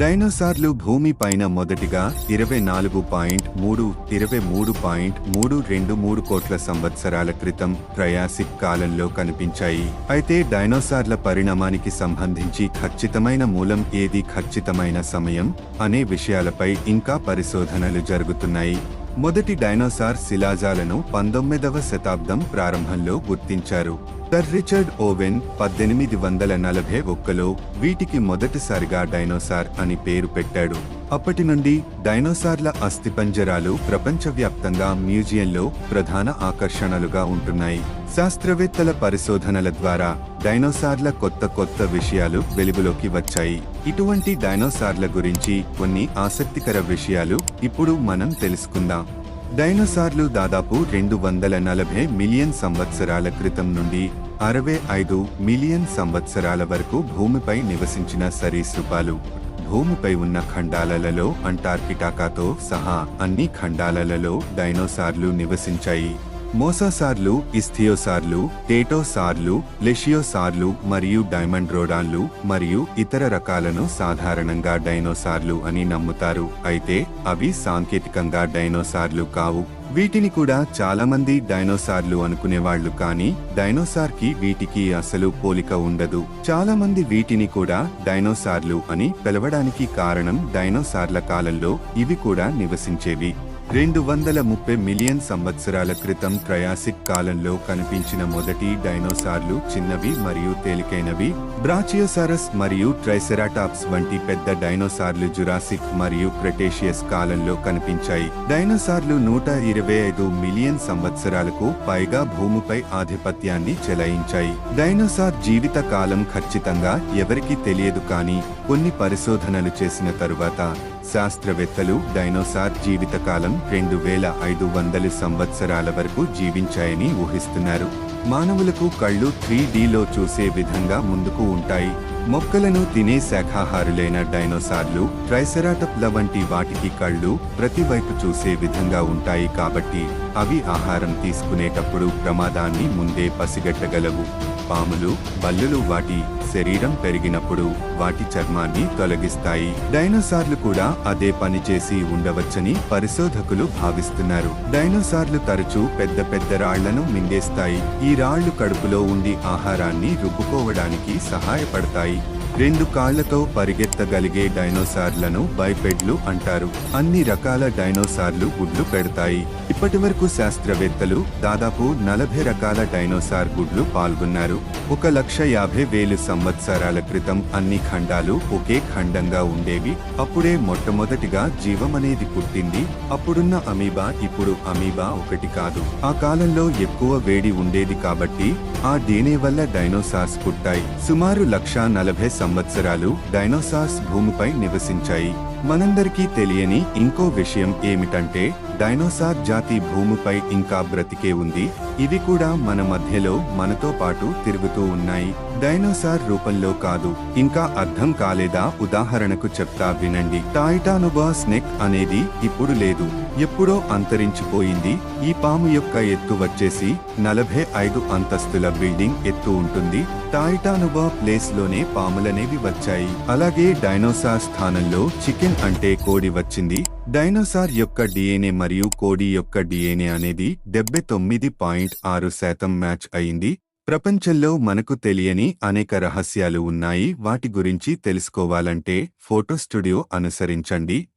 డైనోసార్లు భూమి పైన మొదటిగా ఇరవై నాలుగు పాయింట్ మూడు ఇరవై మూడు పాయింట్ మూడు రెండు మూడు కోట్ల సంవత్సరాల క్రితం ట్రయాసిక్ కాలంలో కనిపించాయి. అయితే డైనోసార్ల పరిణామానికి సంబంధించి ఖచ్చితమైన మూలం ఏది ఖచ్చితమైన సమయం అనే విషయాలపై ఇంకా పరిశోధనలు జరుగుతున్నాయి. మొదటి డైనోసార్ శిలాజాలను పంతొమ్మిదవ శతాబ్దం ప్రారంభంలో గుర్తించారు. సర్ రిచర్డ్ ఓవెన్ పద్దెనిమిది వందల నలభై ఒక్కలో వీటికి మొదటిసారిగా డైనోసార్ అని పేరు పెట్టాడు. అప్పటి నుండి డైనోసార్ల అస్థిపంజరాలు ప్రపంచవ్యాప్తంగా మ్యూజియంలో ప్రధాన ఆకర్షణలుగా ఉంటున్నాయి. శాస్త్రవేత్తల పరిశోధనల ద్వారా డైనోసార్ల కొత్త కొత్త విషయాలు వెలుగులోకి వచ్చాయి. ఇటువంటి డైనోసార్ల గురించి కొన్ని ఆసక్తికర విషయాలు ఇప్పుడు మనం తెలుసుకుందాం. డైనోసార్లు దాదాపు రెండు వందల నలభై మిలియన్ సంవత్సరాల క్రితం నుండి అరవై ఐదు మిలియన్ సంవత్సరాల వరకు భూమిపై నివసించిన సరీసృపాలు. భూమిపై ఉన్న ఖండాలలో అంటార్కిటాకాతో సహా అన్ని ఖండాలలో డైనోసార్లు నివసించాయి. మోసాసార్లు ఇస్థియోసార్లు టేటోసార్లు లెషియోసార్లు మరియు డైమండ్ రోడాన్లు మరియు ఇతర రకాలను సాధారణంగా డైనోసార్లు అని నమ్ముతారు. అయితే అవి సాంకేతికంగా డైనోసార్లు కావు. వీటిని కూడా చాలా మంది డైనోసార్లు అనుకునేవాళ్ళు కానీ డైనోసార్కి వీటికి అసలు పోలిక ఉండదు. చాలా మంది వీటిని కూడా డైనోసార్లు అని పిలవడానికి కారణం డైనోసార్ల కాలంలో ఇవి కూడా నివసించేవి. రెండు వందల ముప్పై మిలియన్ సంవత్సరాల క్రితం ట్రయాసిక్ కాలంలో కనిపించిన మొదటి డైనోసార్లు చిన్నవి మరియు తేలికైనవి బ్రాచియోసారస్ మరియు ట్రైసెరాటాప్స్ వంటి పెద్ద డైనోసార్లు జురాసిక్ మరియు క్రెటేషియస్ కాలంలో కనిపించాయి. డైనోసార్లు నూట ఇరవై ఐదు మిలియన్ సంవత్సరాలకు పైగా భూమిపై ఆధిపత్యాన్ని చెలాయించాయి. డైనోసార్ జీవిత కాలం ఖచ్చితంగా ఎవరికీ తెలియదు కానీ కొన్ని పరిశోధనలు చేసిన తరువాత శాస్త్రవేత్తలు డైనోసార్ జీవితకాలం రెండు వేల ఐదు వందల సంవత్సరాల వరకు జీవించాయని ఊహిస్తున్నారు. మానవులకు కళ్ళు త్రీ డీలో చూసే విధంగా ముందుకు ఉంటాయి. మొక్కలను తినే శాఖాహారులైన డైనోసార్లు ట్రైసెరాటప్ల వంటి వాటికి కళ్ళు ప్రతివైపు చూసే విధంగా ఉంటాయి కాబట్టి అవి ఆహారం తీసుకునేటప్పుడు ప్రమాదాన్ని ముందే పసిగట్టగలవు. పాములు బల్లులు వాటి శరీరం పెరిగినప్పుడు వాటి చర్మాన్ని తొలగిస్తాయి. డైనోసార్లు కూడా అదే పని చేసి ఉండవచ్చని పరిశోధకులు భావిస్తున్నారు. డైనోసార్లు తరచూ పెద్ద పెద్ద రాళ్ళను మింగేస్తాయి. ఈ రాళ్ళు కడుపులో ఉండి ఆహారాన్ని రుబ్బుకోవడానికి సహాయపడతాయి. రెండు కాళ్ళతో పరిగెత్తగలిగే డైనోసార్లను బైపెడ్లు అంటారు. అన్ని రకాల డైనోసార్లు గుడ్లు పెడతాయి. ఇప్పటి వరకు శాస్త్రవేత్తలు దాదాపు నలభై రకాల డైనోసార్ గుడ్లు పాల్గొన్నారు. ఒక లక్ష యాభై వేలు సంవత్సరాల క్రితం అన్ని ఖండాలు ఒకే ఖండంగా ఉండేవి. అప్పుడే మొట్టమొదటిగా జీవమనేది పుట్టింది. అప్పుడున్న అమీబా ఇప్పుడు అమీబా ఒకటి కాదు. ఆ కాలంలో ఎక్కువ వేడి ఉండేది కాబట్టి ఆ డీనే వల్ల డైనోసార్స్ పుట్టాయి. సుమారు లక్ష నలభై సంవత్సరాలు డైనోసార్స్ భూమిపై నివసించాయి. మనందరికీ తెలియని ఇంకో విషయం ఏమిటంటే డైనోసార్ జాతి భూమిపై ఇంకా బ్రతికే ఉంది. ఇవి కూడా మన మధ్యలో మనతో పాటు తిరుగుతూ ఉన్నాయి. డైనోసార్ రూపంలో కాదు. ఇంకా అర్థం కాలేదా? ఉదాహరణకు చెప్తా వినండి. టాయిటానుబా స్నెక్ అనేది ఇప్పుడు లేదు. ఎప్పుడో అంతరించిపోయింది. ఈ పాము యొక్క ఎత్తు వచ్చేసి నలభై ఐదు అంతస్తుల బిల్డింగ్ ఎత్తు ఉంటుంది. టాయిటానుబా ప్లేస్లోనే పాములనేవి వచ్చాయి. అలాగే డైనోసార్ స్థానంలో చికెన్ అంటే కోడి వచ్చింది. డైనోసార్ యొక్క డిఎన్ఏ మరియు కోడి యొక్క డిఎన్ఏ అనేది డెబ్బై తొమ్మిది పాయింట్ ఆరు శాతం మ్యాచ్ అయింది. ప్రపంచంలో మనకు తెలియని అనేక రహస్యాలు ఉన్నాయి. వాటి గురించి తెలుసుకోవాలంటే ఫోటో స్టూడియో అనుసరించండి.